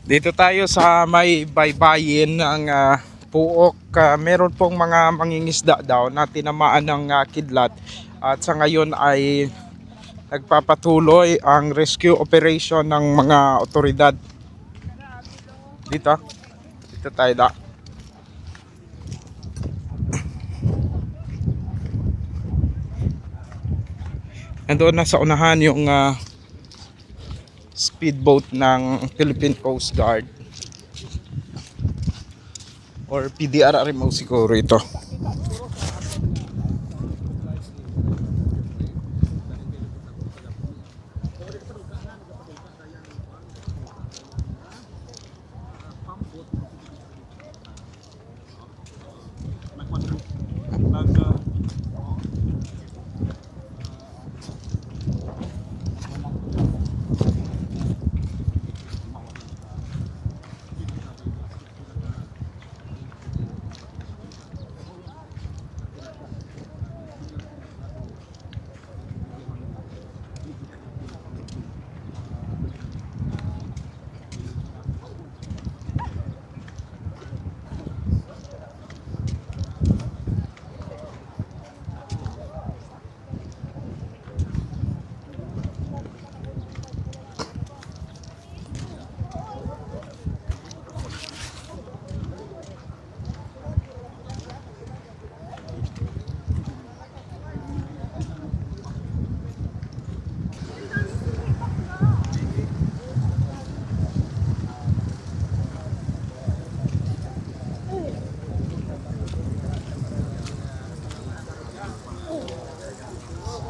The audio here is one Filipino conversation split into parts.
Dito tayo sa may baybayin ng ah, Puok. Ah, meron pong mga mangingisda daw na tinamaan ng ah, kidlat. At sa ngayon ay nagpapatuloy ang rescue operation ng mga otoridad. Dito. Dito tayo da. Nandoon na sa unahan yung ah, speedboat ng Philippine Coast Guard or PDRRMO siguro ito.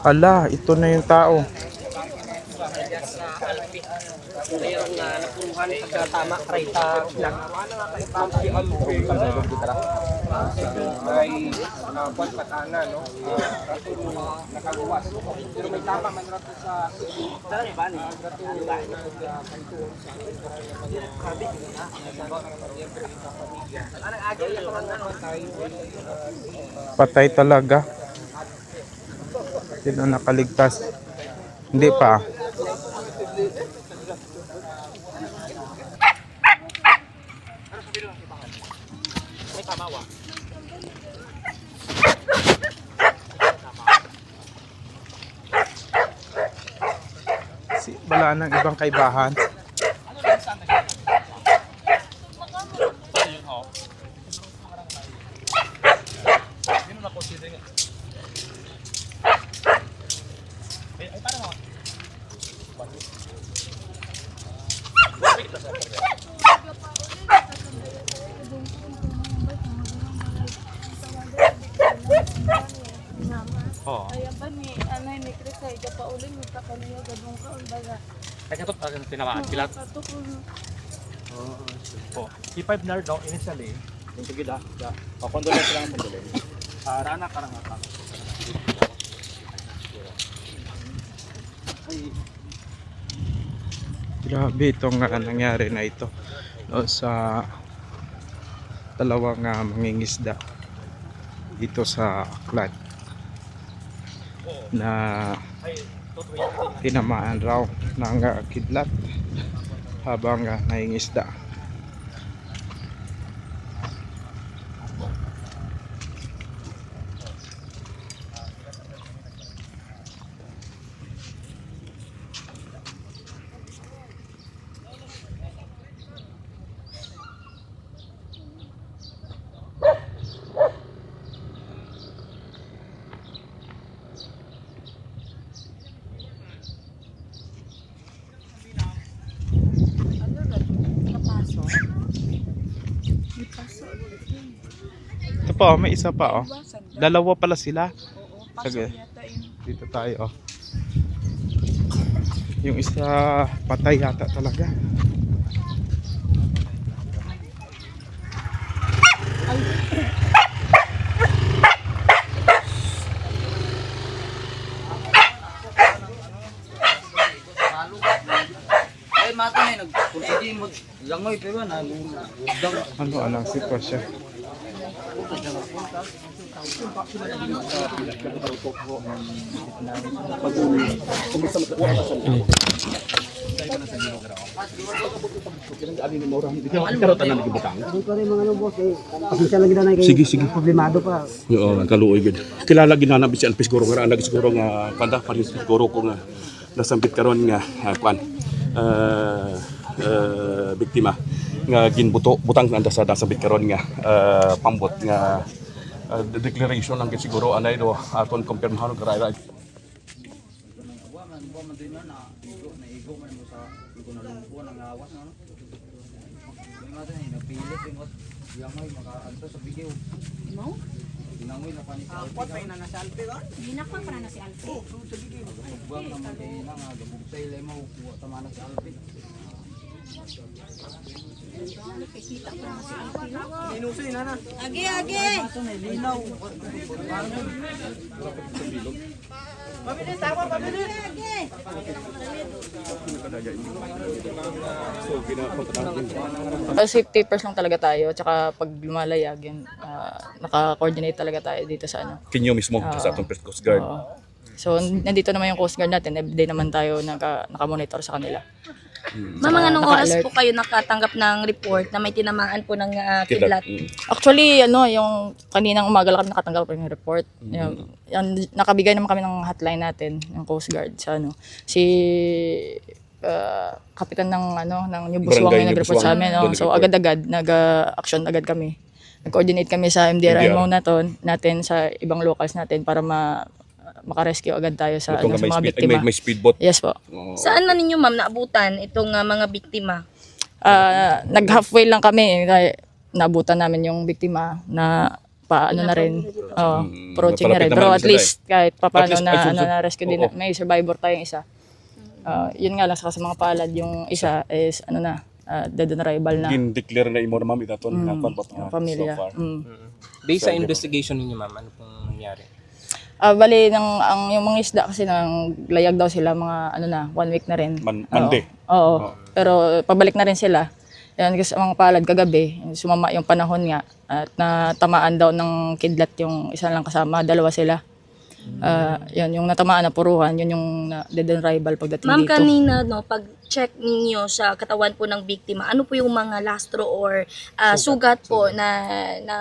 Ala, ito na yung tao. Mayroong na napuruhan pagkatama karita lang. Pampi ang ay buwan patana no. Nakagawas. Pero may tama man rato sa Dari ba ni? Anong agi yung ano Patay talaga. Sino nakaligtas? Hindi pa. Si, wala nang ibang kaibahan. Oh. Kaya ba ni anay ni Chris ay gapauling ni ta kaniya gadong ka baga. Ay, kato pa ang tinamaan. Katukol Oh. P5 na no, initially. Yung sige da. Da. O, condolence lang ang condolence. Ah, rana karang nga Grabe itong ah, nangyari na ito no, sa dalawang ah, mangingisda dito sa Aklan na tinamaan raw ng ah, kidlat habang uh, nangingisda. Pa, oh, may isa pa oh. Dalawa pala sila. Oo, paso Sige. yata yun. Dito tayo oh. Yung isa patay yata talaga. Nag kursidi mo langoy pero na udang Ano ang sitwasyon? Sige, sige. Problemado pa. Oo, kaluoy gud. Kilala ginana si Alpes siguro nga nag siguro nga kanda pa rin siguro ko nga nasambit karon nga uh, kwan. Uh, uh, biktima nga ginbuto butang nanda sa nasambit karon nga uh, pambot nga uh, declaration lang gid siguro anay do aton kumpirmahan og right Ginakpan pa na si Alfie. Agi, agi! Uh, safety first lang talaga tayo. Tsaka pag lumalayag, yun, ah, naka-coordinate talaga tayo dito sa ano. kinyo mismo sa atong First Coast Guard. Oo. So, nandito naman yung Coast Guard natin. Everyday naman tayo naka, naka-monitor sa kanila. Ma'am, mga anong oras po kayo nakatanggap ng report na may tinamaan po ng ah, Kidlat. Mm. Actually, ano, yung kaninang umaga lang kami nakatanggap ng report. Yung, yung, nakabigay naman kami ng hotline natin, ng Coast Guard sa ano. Si ah, kapitan ng ano ng New yung New nag-report sa amin. Oh. So agad-agad nag-action agad kami. Nag-coordinate kami sa MDRMO natin, natin sa ibang locals natin para ma makarescue agad tayo sa, ano, sa may, mga speed, biktima. may, may speedboat. Yes po. Oo. Saan na ninyo, ma'am, naabutan itong ah, mga biktima? Ah, nag-halfway lang kami. Kaya Nabutan namin yung biktima na paano na rin. Oh, Mm, approaching na rin. Pero at least kahit papaano least, na, ano, na rescue din. oo. na- May survivor tayong isa. Ah, yun nga lang sa mga palad yung isa is ano na uh, dead on arrival na Gin-declare na imo na ma'am itaton nga kwan pa pamilya. so far. Mm. Based sa investigation ninyo, ma'am, ano pong nangyari? Ah, bali ng ang yung mga isda kasi nang layag daw sila mga ano na one week na rin. Man- Oo. Monday. Oo. Pero pabalik na rin sila. Yan kasi ang mga palad kagabi, sumama yung panahon nga at natamaan daw ng kidlat yung isa lang kasama, dalawa sila. Ah, yun yung natamaan na puruhan, yun yung na, dead on arrival pagdating Ma'am, dito. kanina, no, pag check ninyo sa katawan po ng biktima, ano po yung mga lastro or ah, sugat po na na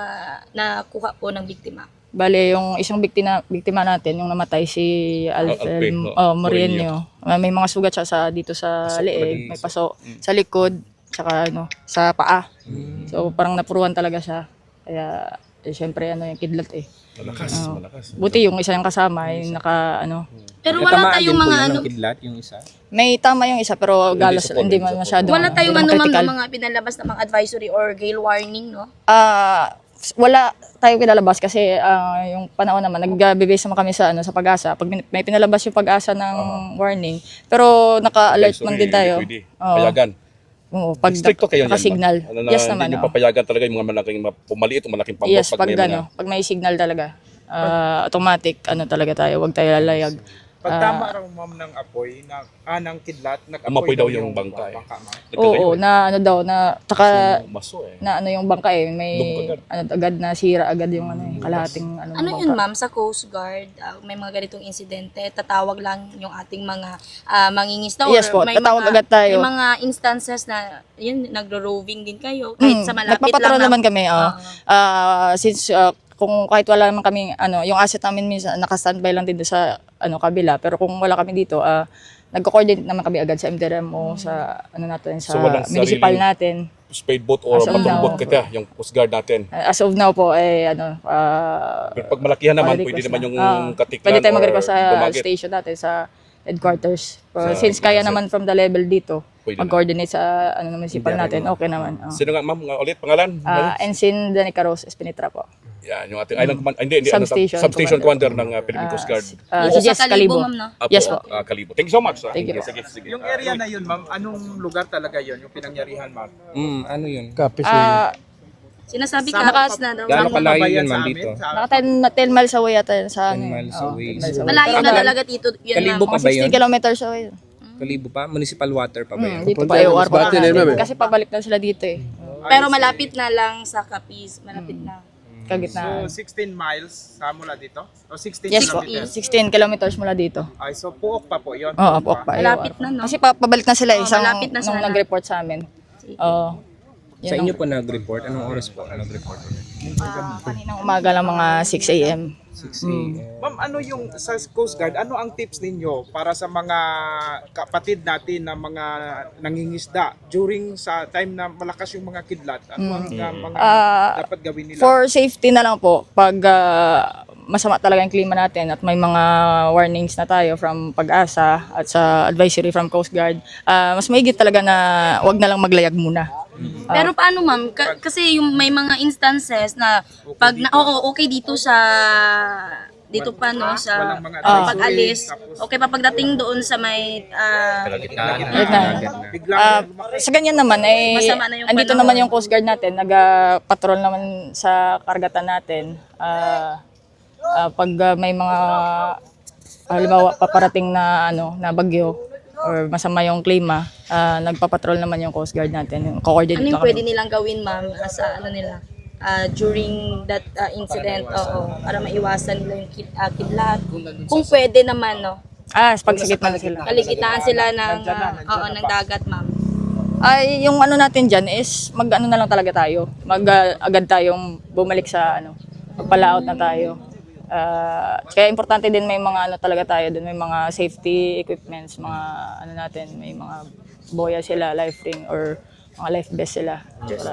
nakuha po ng biktima? Bale, yung isang biktima, biktima natin, yung namatay si Alfred, Alfred no? oh, Moreno. Ah, May mga sugat siya sa dito sa leeg, may paso sa likod, saka ano, sa paa. So parang napuruhan talaga siya. Kaya eh, syempre ano yung kidlat eh. Malakas, Oo. malakas. Buti yung isa yung kasama, yung naka ano, Pero wala tayong mga ano, kidlat, yung isa? may tama yung isa pero galos support, hindi man support. masyado. wala tayong ano, ng mga pinalabas na mga advisory or gale warning, no? Ah, wala tayo kinalabas kasi ah, yung panahon naman nagbe-base naman kami sa ano sa pag-asa. Pag may pinalabas yung pag-asa ng warning, pero naka-alert man din tayo. Pwede. Oo. Payagan. Oo, pag Stricto kayo naka-signal. ma'am. Ano na, yes naman. Hindi nyo papayagan talaga yung mga malaking ma- pumaliit o malaking pambot Yes, pag may ano, pag may signal talaga. ah, automatic ano talaga tayo, wag tayo lalayag. Pag Ah. tama raw ma'am ng apoy, na, ah, ng kidlat, nag-apoy Umapoy daw yung bangka eh. bangka, ma'am. Oo, na ano daw na taka Maso eh. na ano yung bangka eh, may agad. ano agad na sira agad yung ano, yung kalahating ano, Ano yun, ma'am, sa Coast Guard, ah, may mga ganitong insidente, tatawag lang yung ating mga ah, mangingisda Yes or po, may tatawag mga, agad tayo. May mga instances na, yun, nagro-roving din kayo, kahit Mm, sa malapit nagpapatrol lang. naman kami, oh. Oo. Ah, since ah, kung kahit wala naman kami ano, yung asset namin minsan naka-standby lang din sa ano kabila, pero kung wala kami dito, ah nagko-coordinate naman kami agad sa MDRMO sa ano natin sa So, municipal natin. Speedboat or As of patungboat now. kita, yung coast guard natin. As of now po eh ano ah Pero pag malakihan naman, pwede naman na. yung Ah, katiklan Pwede tayo or mag-request sa dumagit. station natin sa headquarters. Pero Sa- since kaya naman from the level dito, mag-coordinate sa ano municipal natin, okay naman. oh. Sino nga ma'am, ulit pangalan? Ah, Ensign Danica Rose Espinitra po. Yan, yung ating island command, hindi, hindi, ano, Substation substation commander. commander ng uh, Philippine Coast Guard. Ah, Dito si Jess sa Kalibo, ma'am, no? Apo, Yes po. ah, Kalibo. Thank you so much. ah. Thank you. Sige, sige. Yung area na yun, ma'am, anong lugar talaga yun, yung pinangyarihan, ma'am? Mm, ano yun? Ah, Sinasabi Sama ka, pa- na daw. Gaano ano, kalayo yun, ma'am, dito? naka 10, na 10 miles away yata yun sa 10 ano. miles Oo, away. 10 miles away. Malayo na talaga dito. Yun, Kalibo pa ba 60 yun? kilometers away. Kalibo pa? Municipal water pa ba yun? Hmm, dito pa AOR pa natin. Kasi pabalik na sila dito eh. Pero malapit na lang sa Capiz. Malapit na. Kagitnaan. So 16 miles sa mula dito? O 16 Yes po, kilometers? 16 kilometers mula dito. Ay, so puok pa po yun. Oo, po pa. Malapit na, no? Kasi pa, pabalik na sila Oo, isang malapit na nung sana. nag-report sa amin. Oo. Sa inyo po nag-report? Anong oras po nag-report? Ah, kaninang umaga lang mga 6 a.m. 6 a.m. Ma'am, ano yung sa Coast Guard, ano ang tips ninyo para sa mga kapatid natin na mga nangingisda during sa time na malakas yung mga kidlat? Ano ang uh, mga Ah, dapat gawin nila? For safety na lang po, pag ah, masama talaga yung klima natin at may mga warnings na tayo from pag-asa at sa advisory from Coast Guard, ah, mas maigit talaga na wag na lang maglayag muna. Pero paano ma'am? Ka- kasi yung may mga instances na pag na, oo, okay dito sa dito pa no sa Walang mga advisory, pag-alis. tapos- Okay pa pagdating doon sa may ah, Biglang Ah, sa ganyan naman, eh, Masama na yung andito panahon. naman yung Coast Guard natin, nag-patrol naman sa karagatan natin. Ah, ah, pag ah, may mga, halimbawa, paparating na, ano, na bagyo, or masama yung klima, ah, nagpapatrol naman yung Coast Guard natin. Yung coordinate ano yung kami. pwede nilang gawin ma'am ah, sa ano nila ah, during that ah, incident oo para maiwasan nila yung kid, ah, kidlat. Kung pwede naman no. Ah, pag sa gitna na sila. Kaligitaan sila ng ah, oo ng dagat ma'am. Ay, yung ano natin dyan is, mag ano na lang talaga tayo. Mag ah, tayong bumalik sa ano, magpalaot na tayo. Ah, kaya importante din may mga ano talaga tayo dun, may mga safety equipments, mga ano natin, may mga boya sila, life ring or mga life vest sila.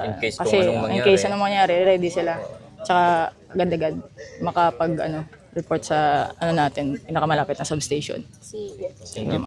in case Kasi in case anong mangyari, ready sila. Tsaka agad-agad makapag ano, report sa ano natin, pinakamalapit na substation. Si